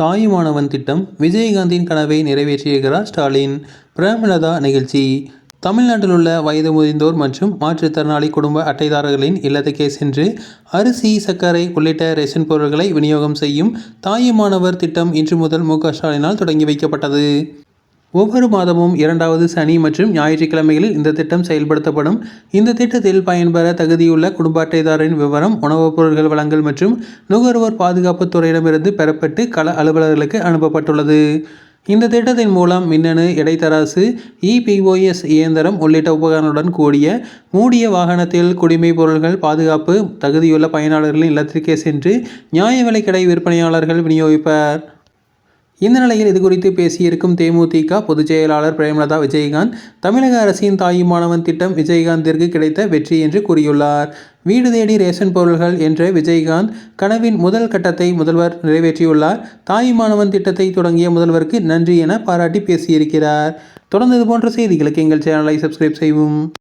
தாயுமானவன் திட்டம் விஜயகாந்தின் கனவை நிறைவேற்றியிருக்கிறார் ஸ்டாலின். பிரேமலதா நிகழ்ச்சி. தமிழ்நாட்டில் உள்ள வயது முதிர்ந்தோர் மற்றும் மாற்றுத்திறனாளி குடும்ப அட்டைதாரர்களின் இல்லத்துக்கே சென்று அரிசி சர்க்கரை உள்ளிட்ட ரேஷன் பொருட்களை விநியோகம் செய்யும் தாயுமானவர் திட்டம் இன்று முதல் மு க ஸ்டாலினால் தொடங்கி வைக்கப்பட்டது. ஒவ்வொரு மாதமும் இரண்டாவது சனி மற்றும் ஞாயிற்றுக்கிழமைகளில் இந்த திட்டம் செயல்படுத்தப்படும். இந்த திட்டத்தில் பயன்பெற தகுதியுள்ள குடும்ப அட்டைதாரரின் விவரம் உணவுப் பொருட்கள் வழங்கல் மற்றும் நுகர்வோர் பாதுகாப்பு துறையிடமிருந்து பெறப்பட்டு கள அலுவலர்களுக்கு அனுப்பப்பட்டுள்ளது. இந்த திட்டத்தின் மூலம் மின்னணு இடைத்தராசு இபிஓஎஸ் இயந்திரம் உள்ளிட்ட உபகரணங்களுடன் கூடிய மூடிய வாகனத்தில் குடிமை பொருட்கள் பாதுகாப்பு தகுதியுள்ள பயனாளர்களின் இல்லத்திற்கே சென்று நியாய விலைக்கடை விற்பனையாளர்கள் விநியோகிப்பர். இந்த நிலையில் இது குறித்து பேசியிருக்கும் தேமுதிக பொதுச் செயலாளர் பிரேமலதா விஜயகாந்த் தமிழக அரசின் தாயுமானவன் திட்டம் விஜயகாந்திற்கு கிடைத்த வெற்றி என்று கூறியுள்ளார். வீடு தேடி ரேஷன் பொருள்கள் என்ற விஜயகாந்த் கனவின் முதல் கட்டத்தை முதல்வர் நிறைவேற்றியுள்ளார். தாயுமானவன் திட்டத்தை தொடங்கிய முதல்வருக்கு நன்றி என பாராட்டி பேசியிருக்கிறார். தொடர்ந்து இது போன்ற செய்திகளுக்கு எங்கள் சேனலை சப்ஸ்கிரைப் செய்வோம்